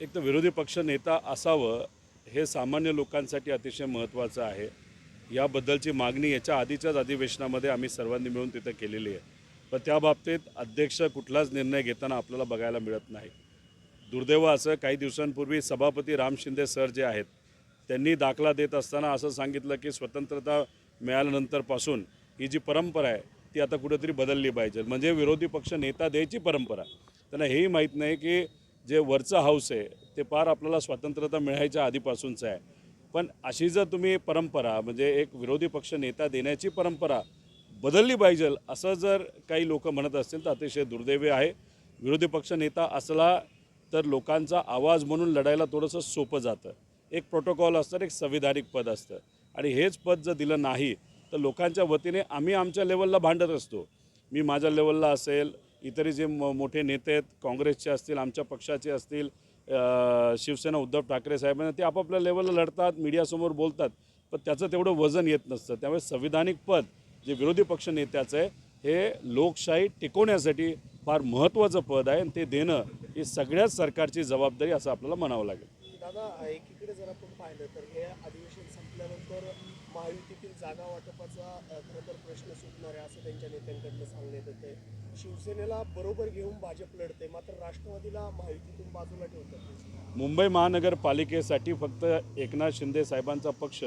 एक तर विरोधी पक्ष नेता असावं हे सामान्य लोकांसाठी अतिशय महत्त्वाचं आहे. याबद्दलची मागणी याच्या आधीच्याच अधिवेशनामध्ये आम्ही सर्वांनी मिळून तिथं केलेली आहे. पण त्या बाबतीत अध्यक्ष कुठलाच निर्णय घेताना आपल्याला बघायला मिळत नाही. दुर्दैव असं काही दिवसांपूर्वी सभापती राम शिंदे सर जे आहेत त्यांनी दाखला देत असताना असं सांगितलं की स्वतंत्रता मिळाल्यानंतरपासून ही जी परंपरा आहे ती आता कुठेतरी बदलली पाहिजे. म्हणजे विरोधी पक्ष नेता द्यायची परंपरा. त्यांना हेही माहीत नाही की जे वरचं हाऊस आहे ते फार आपल्याला स्वातंत्र्यता मिळायच्या आधीपासूनचं आहे. पण अशी जर तुम्ही परंपरा म्हणजे एक विरोधी पक्ष नेता देण्याची परंपरा बदलली पाहिजे असं जर काही लोक म्हणत असतील तर अतिशय दुर्दैवी आहे. विरोधी पक्ष नेता असला तर लोकांचा आवाज म्हणून लढायला थोडंसं सोपं जातं. एक प्रोटोकॉल असतं एक संविधानिक पद असतं. आणि हेच पद जर दिलं नाही तर लोकांच्या वतीने आम्ही आमच्या लेवलला भांडत असतो. मी माझ्या लेवलला असेल इतर जे मोठे नेते आहेत काँग्रेसचे असतील आमच्या पक्षाचे असतील शिवसेना उद्धव ठाकरे साहेबांना ते आपापल्या लेवलला लढतात मीडियासमोर बोलतात पण त्याचं तेवढं वजन येत नसतं. त्यामुळे संविधानिक पद जे विरोधी पक्ष नेत्याचं आहे हे लोकशाही टिकवण्यासाठी फार महत्त्वाचं पद आहे आणि ते देणं ही सगळ्याच सरकारची जबाबदारी असं आपल्याला म्हणावं लागेल. दादा एकीकडे जर आपण पाहिलं तर हे अधिवेशन संपल्यानंतर महायुतीतील जागा वाटपाचा खरं तर प्रश्न सुटणार आहे असं त्यांच्या नेत्यांकडनं सांगण्यात येते शिवसेनेला बरोबर घेऊन भाजप लढते मात्र राष्ट्रवादीला महायुतीतून बाजूला ठेवतात. मुंबई महानगरपालिकेसाठी फक्त एकनाथ शिंदे साहेबांचा पक्ष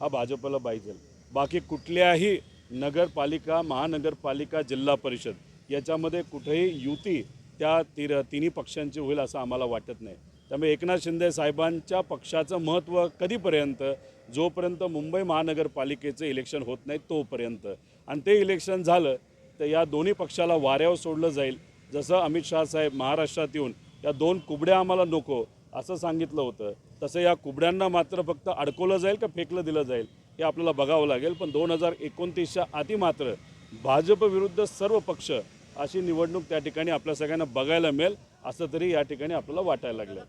हा भाजपला पाहिजे. बाकी कुठल्याही नगरपालिका महानगरपालिका जिल्हा परिषद याच्यामध्ये कुठेही युती त्या तिर तिन्ही पक्षांची होईल असं आम्हाला वाटत नाही. त्यामुळे एकनाथ शिंदे साहेबांच्या पक्षाचं महत्त्व कधीपर्यंत जोपर्यंत मुंबई महानगरपालिकेचं इलेक्शन होत नाही तोपर्यंत. आणि ते इलेक्शन झालं तर या दोन्ही पक्षाला वाऱ्यावर सोडलं जाईल. जसं अमित शहा साहेब महाराष्ट्रात येऊन या दोन कुबड्या आम्हाला नको असं सांगितलं होतं. तसं या कुबड्यांना मात्र फक्त अडकवलं जाईल का फेकलं दिलं जाईल हे आपल्याला बघावं लागेल. पण दोन हजार एकोणतीसच्या आधी मात्र भाजपविरुद्ध सर्व पक्ष अशी निवडणूक त्या ठिकाणी आपल्या सगळ्यांना बघायला मिळेल. असं तरी या ठिकाणी आपल्याला वाटायला लागलं.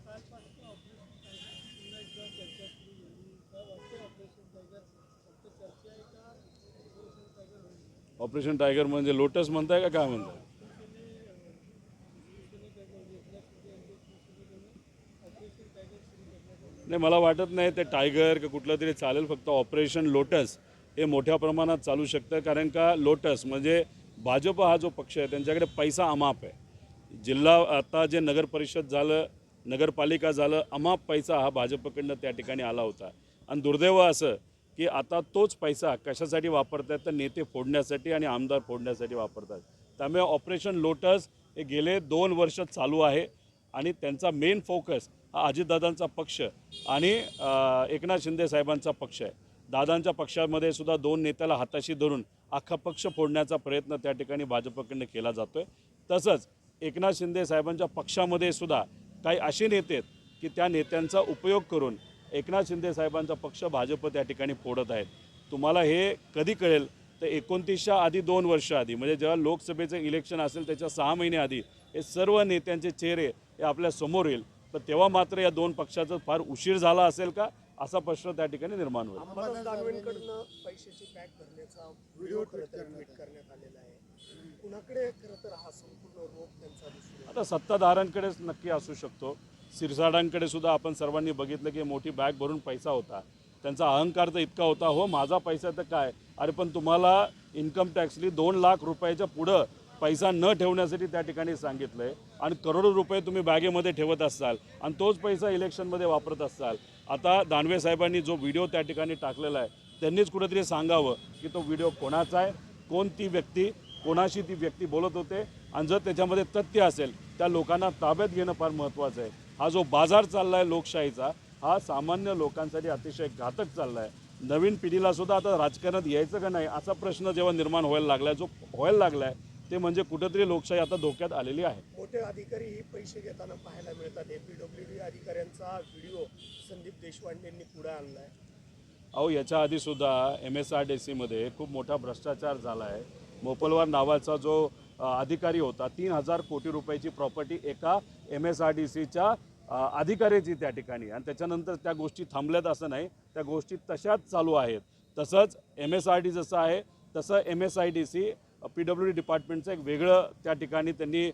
ऑपरेशन टायगर म्हणजे लोटस म्हणताय का काय म्हणताय? नाही मला वाटत नाही ते टायगर का कुठलं तरी चालेल फक्त ऑपरेशन लोटस हे मोठ्या प्रमाणात चालू शकतं. कारण का लोटस म्हणजे भाजप हा जो पक्ष आहे त्यांच्याकडे पैसा अमाप आहे. जिल्हा आता जे नगर परिषद झालं नगरपालिका झालं अमाप पैसा हा भाजपकडनं त्या ठिकाणी आला होता. आणि दुर्दैव असं की आता तोच पैसा कशासाठी वापरतात तर नेते फोडण्यासाठी आणि आमदार फोडण्यासाठी वापरतात त्यामुळे ऑपरेशन लोटस हे गेले दोन वर्ष चालू आहे आणि त्यांचा मेन फोकस हा अजितदादांचा पक्ष आणि एकनाथ शिंदे साहेबांचा पक्ष आहे. दादांच्या पक्षामध्ये सुद्धा दोन नेत्याला हाताशी धरून अख्खा पक्ष फोडण्याचा प्रयत्न त्या ठिकाणी भाजपकडनं केला जातो आहे तसंच एकनाथ शिंदे साहेबांच्या पक्षामध्ये सुद्धा काही असे नेते आहेत की त्या नेत्यांचा उपयोग करून एकनाथ शिंदे साहेबांचा पक्ष भाजप त्या ठिकाणी फोडत आहेत. तुम्हाला हे कधी कळेल? तर एकोणतीसच्या आधी दोन वर्ष आधी म्हणजे जेव्हा लोकसभेचं इलेक्शन असेल त्याच्या सहा महिने आधी हे सर्व नेत्यांचे चेहरे हे आपल्यासमोर येईल. पण तेव्हा मात्र या दोन पक्षाचा फार उशीर झाला असेल का? असा प्रश्न त्या ठिकाणी निर्माण होईल. तर तर? आता सत्ताधाऱ्यांकडेच नक्की असू शकतो. सिरसाडांकडे सुद्धा आपण सर्वांनी बघितलं की मोठी बॅग भरून पैसा होता. त्यांचा अहंकार तर इतका होता हो माझा पैसा तर काय? अरे पण तुम्हाला इन्कम टॅक्सली दोन लाख रुपयाच्या पुढं पैसा न ठेवण्यासाठी त्या ठिकाणी सांगितलं आहे आणि करोडो रुपये तुम्ही बॅगेमध्ये ठेवत असाल आणि तोच पैसा इलेक्शनमध्ये वापरत असाल. आता दानवे साहेबांनी जो व्हिडिओ त्या ठिकाणी टाकलेला आहे त्यांनीच कुठेतरी सांगावं की तो व्हिडिओ कोणाचा आहे कोण ती व्यक्ती कोणाशी ती व्यक्ती बोलत होते आणि जर त्याच्यामध्ये तथ्य असेल त्या लोकांना ताब्यात घेणं फार महत्त्वाचं आहे. हा जो बाजार चालला आहे लोकशाहीचा हा सामान्य लोकांसाठी अतिशय घातक चालला आहे नवीन पिढीला सुद्धा आता राजकारणात यायचं का नाही असा प्रश्न जेव्हा निर्माण व्हायला लागला जो व्हायला लागला आहे ते म्हणजे कुठंतरी लोकशाही आता धोक्यात आलेली आहे. मोठे अधिकारीही पैसे घेताना पाहायला मिळतात. एपीडब्ल्यू अधिकाऱ्यांचा व्हिडिओ संदीप देशपांडेंनी पुढे आणलाय. अहो याच्या आधीसुद्धा एम एस आर डी सीमध्ये खूप मोठा भ्रष्टाचार झाला आहे मोपलवार नावाचा जो अधिकारी होता. तीन हजार कोटी रुपयाची प्रॉपर्टी एका एम एस आर डी सीच्या अधिकाऱ्याची त्या ठिकाणी. आणि त्याच्यानंतर त्या गोष्टी थांबल्यात असं नाही. त्या गोष्टी तशाच चालू आहेत. तसंच एम एस आर डी जसं आहे तसं M S I D C P W D डिपार्टमेंटचं एक वेगळं त्या ठिकाणी त्यांनी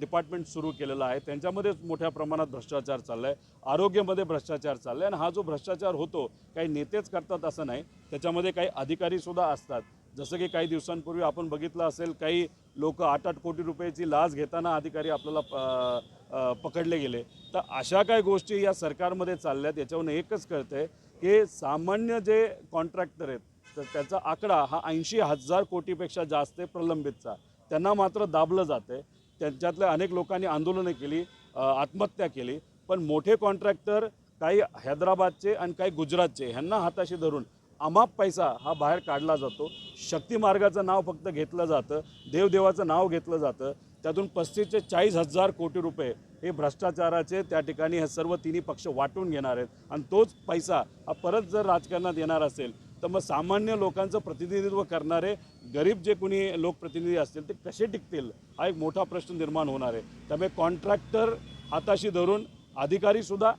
डिपार्टमेंट सुरू केलेलं आहे. त्यांच्यामध्येच मोठ्या प्रमाणात भ्रष्टाचार चालला आहे आरोग्यामध्ये भ्रष्टाचार चालला आहे आणि हा जो भ्रष्टाचार होतो काही नेतेच करतात असं नाही. त्याच्यामध्ये काही अधिकारीसुद्धा असतात. जसं की काही दिवसांपूर्वी आपण बघितलं असेल काही लोक आठ आठ कोटी रुपयाची लाच घेताना अधिकारी आपल्याला पकडले गेले. तर अशा काही गोष्टी या सरकारमध्ये चालल्यात याच्यावरून एकच कळतंय की सामान्य जे कॉन्ट्रॅक्टर आहेत तर त्याचा आकडा हा ऐंशी हजार कोटीपेक्षा जास्त आहे प्रलंबितचा. त्यांना मात्र दाबलं जातं आहे त्यांच्यातल्या अनेक लोकांनी आंदोलनं केली आत्महत्या केली पण मोठे कॉन्ट्रॅक्टर काही हैदराबादचे आणि काही गुजरातचे ह्यांना हाताशी धरून अमाप पैसा हा बाहेर काढला जातो. शक्ती मार्गाचं नाव फक्त घेतलं जातं. देवदेवाचं नाव घेतलं जातं. त्यातून पस्तीस ते चाळीस हजार कोटी रुपये हे भ्रष्टाचाराचे त्या ठिकाणी हे सर्व तिन्ही पक्ष वाटून घेणार आहेत. आणि तोच पैसा हा परत जर राजकारणात येणार असेल तर मग सामान्य लोकांचं प्रतिनिधित्व करणारे गरीब जे कोणी लोकप्रतिनिधी असतील ते कसे टिकतील? हा एक मोठा प्रश्न निर्माण होणार आहे. त्यामुळे कॉन्ट्रॅक्टर हाताशी धरून अधिकारीसुद्धा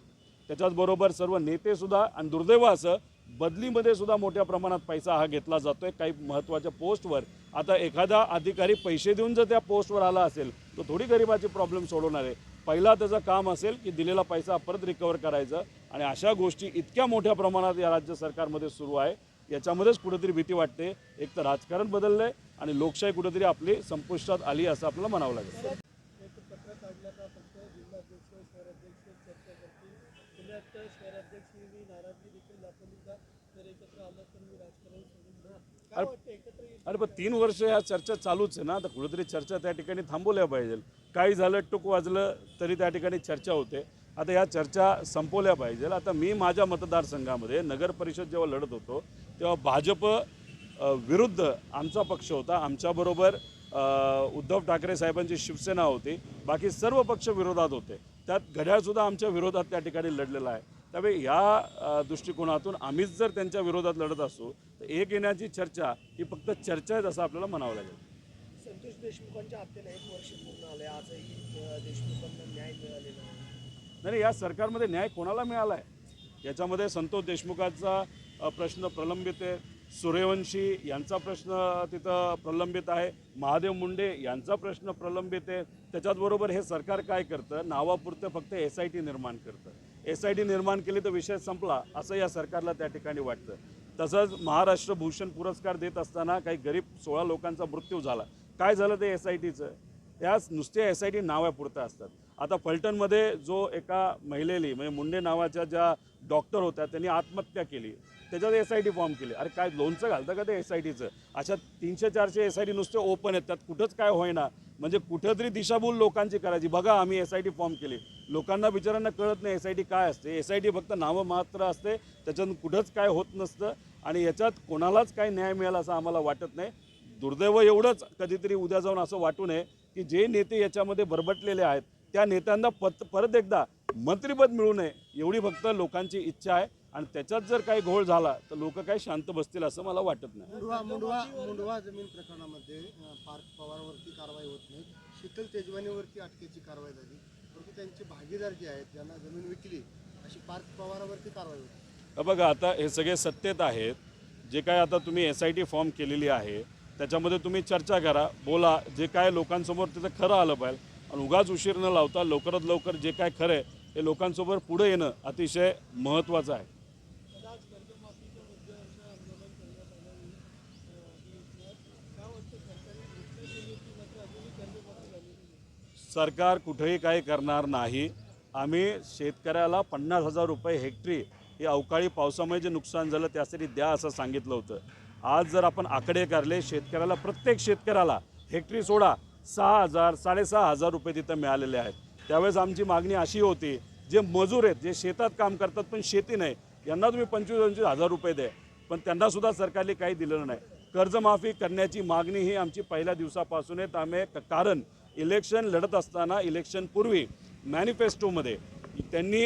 त्याच्याचबरोबर सर्व नेतेसुद्धा आणि दुर्दैव असं बदलीमध्ये सुद्धा मोठ्या प्रमाणात पैसा हा घेतला जातो आहे काही महत्त्वाच्या पोस्टवर आता एखादा अधिकारी पैसे देऊन जर त्या पोस्टवर आला असेल तर थोडी गरिबाची प्रॉब्लेम सोडवणार आहे. पहिला त्याचं काम असेल की दिलेला पैसा परत रिकवर करायचा आणि अशा गोष्टी इतक्या मोठ्या प्रमाणात या राज्य सरकारमध्ये सुरू आहे. याच्यामध्येच कुठेतरी भीती वाटते. एक तर राजकारण बदललं आहे आणि लोकशाही कुठेतरी आपली संपुष्टात आली असं आपल्याला म्हणावं लागेल एक पत्र काढलं का फक्त जिल्हाध्यक्ष शहराध्यक्ष चर्चा करतील नाराजगी देखील दाखवली का एकत्र आलं तर मी राजकारण सोडून देणार. काय वाटतं एकत्र येईल? अरे पण तीन वर्ष ह्या चर्चा चालूच आहे ना. तर कुठेतरी चर्चा त्या ठिकाणी थांबवल्या पाहिजे. काही झालं टूक वाजलं तरी त्या ठिकाणी चर्चा होते. आता या चर्चा संपवल्या पाहिजे. आता मी माझ्या मतदारसंघामध्ये नगर परिषद जेव्हा लढत होतो तेव्हा भाजप अ, विरुद्ध आमचा पक्ष होता. आमच्याबरोबर अ, उद्धव ठाकरे साहेबांची शिवसेना होती. बाकी सर्व पक्ष विरोधात होते. त्यात घड्याळसुद्धा आमच्या विरोधात त्या ठिकाणी लढलेला आहे. त्यामुळे या अ, दृष्टिकोनातून आम्हीच जर त्यांच्या विरोधात लढत असू तर एक येण्याची चर्चा ही फक्त चर्चा आहे असं आपल्याला म्हणावं लागेल. संतोष देशमुखांच्या हत्येला एक वर्ष पूर्ण आले आजही देशमुखांना न्याय मिळालेला नाही या सरकारमध्ये न्याय कोणाला मिळाला आहे याच्यामध्ये संतोष देशमुखाचा प्रश्न प्रलंबित आहे. सूर्यवंशी यांचा प्रश्न तिथं प्रलंबित आहे. महादेव मुंडे यांचा प्रश्न प्रलंबित आहे. त्याच्याचबरोबर हे सरकार काय करतं? नावापुरतं फक्त एस आय टी निर्माण करतं. एस आय टी निर्माण केली तर विषय संपला असं या सरकारला त्या ठिकाणी वाटतं. तसंच महाराष्ट्र भूषण पुरस्कार देत असताना काही गरीब सोळा लोकांचा मृत्यू झाला. काय झालं ते एस आय टीचं त्याच नुसत्या एस आय टी नावापुरतं असतात. आता फलटणमध्ये जो एका महिलेली म्हणजे मुंडे नावाच्या ज्या डॉक्टर होत्या त्यांनी आत्महत्या केली. त्याच्यात एस आय टी फॉर्म केली. अरे काय लोणचं घालतं का ते एस आय टीचं अशा तीनशे चारशे एस आय टी नुसते ओपन आहेत. त्यात कुठंच काय होईना. म्हणजे कुठंतरी दिशाभूल लोकांची करायची. बघा आम्ही एस आय टी फॉर्म केली. लोकांना बिचारांना कळत नाही एस आय टी काय असते. एस आय टी फक्त नावं मात्र असते. त्याच्यातून कुठंच काय होत नसतं. आणि याच्यात कोणालाच काय न्याय मिळाला असं आम्हाला वाटत नाही. दुर्दैव एवढंच कधीतरी उद्या जाऊन असं वाटू नये की जे नेते याच्यामध्ये बरबटलेले आहेत त्या नेत्यांना पत परत एकदा मंत्रिपद मिळू नये एवढी फक्त लोकांची इच्छा आहे. आणि त्याच्यात जर काही घोळ झाला तर लोक काही शांत बसतील असं मला वाटत नाही. मुंडवा मुंडवा मुंडवा जमीन प्रकरणामध्ये अं, पार्थ पवारवरती कारवाई होत नाही. शीतल तेजवानीवरती अटकेची कारवाई झाली. परंतु त्यांचे भागीदार जे आहेत ज्यांना जमीन विकली अशी पार्थ पवारावरती कारवाई होती बघा आता हे सगळे सत्तेत आहेत. जे काय आता तुम्ही एस आय टी फॉर्म केलेली आहे त्याच्यामध्ये तुम्ही चर्चा करा बोला जे काय लोकांसमोर तिथं खरं आलं पाहिजे. आणि उगाच उशीर न लावता लवकरात लवकर जे काय खरं आहे हे लोकांसमोर पुढे येणं अतिशय महत्त्वाचं आहे आज कर्जमाफीच्या मुद्द्यावरचं आंदोलन करण्यात आलं आहे काय वाटतं सरकारने घोषणा केली होती मात्र अजूनही कर्जमाफी झालेली नाही सरकार कुठेही काही करणार नाही. आम्ही शेतकऱ्याला पन्नास हजार रुपये हेक्टरी हे अवकाळी पावसामुळे जे नुकसान झालं त्यासाठी द्या असं सांगितलं होतं. आज जर आपण आकडे काढले शेतकऱ्याला प्रत्येक शेतकऱ्याला हेक्टरी सोडा सहा हजार साडेसहा हजार रुपये तिथं मिळालेले आहेत. त्यावेळेस आमची मागणी अशी होती जे मजूर आहेत जे शेतात काम करतात पण शेती नाही यांना तुम्ही पंचवीस पंचवीस हजार रुपये द्या. पण त्यांनासुद्धा सरकारने काही दिलेलं नाही. कर्जमाफी करण्याची मागणी ही आमची पहिल्या दिवसापासून आहे. त्यामुळे क- कारण इलेक्शन लढत असताना इलेक्शनपूर्वी मॅनिफेस्टोमध्ये त्यांनी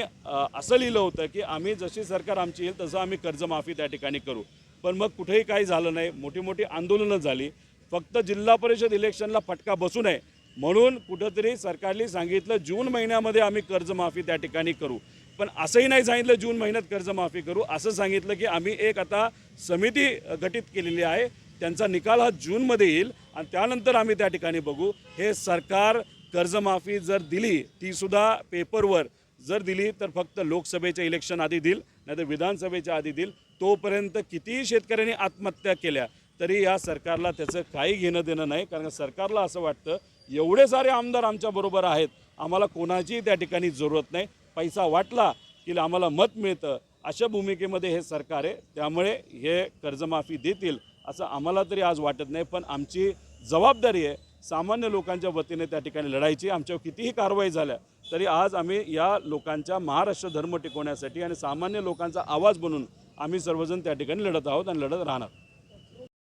असं लिहिलं होतं की आम्ही जशी सरकार आमची येईल तसं आम्ही कर्जमाफी त्या ठिकाणी करू. पण मग कुठेही काही झालं नाही मोठी मोठी आंदोलनं झाली. फक्त जिल्हा परिषद इलेक्शनला फटका बसू नये म्हणून कुठंतरी सरकारने सांगितलं जून महिन्यामध्ये आम्ही कर्जमाफी त्या ठिकाणी करू. पण असंही नाही सांगितलं जून महिन्यात कर्जमाफी करू. असं सांगितलं की आम्ही एक आता समिती गठीत केलेली आहे. त्यांचा निकाल हा जूनमध्ये येईल आणि त्यानंतर आम्ही त्या ठिकाणी बघू. हे सरकार कर्जमाफी जर दिली तीसुद्धा पेपरवर जर दिली तर फक्त लोकसभेच्या इलेक्शन आधी देईल नाहीतर विधानसभेच्या आधी देईल. तोपर्यंत कितीही शेतकऱ्यांनी आत्महत्या केल्या तरी या सरकारला त्याचं काही घेणं देणं नाही. कारण सरकारला असं वाटतं एवढे सारे आमदार आमच्याबरोबर आहेत आम्हाला कोणाचीही त्या ठिकाणी जरूरत नाही. पैसा वाटला की आम्हाला मत मिळतं अशा भूमिकेमध्ये हे सरकार आहे. त्यामुळे हे कर्जमाफी देतील. असं आम्हाला तरी आज वाटत नाही पण आमची जबाबदारी आहे सामान्य लोकांच्या वतीने त्या ठिकाणी लढायची. आमच्यावर कितीही कारवाई झाल्या तरी आज आम्ही या लोकांच्या महाराष्ट्र धर्म टिकवण्यासाठी आणि सामान्य लोकांचा आवाज बनून आम्ही सर्वजण त्या ठिकाणी लढत आहोत आणि लढत राहणार.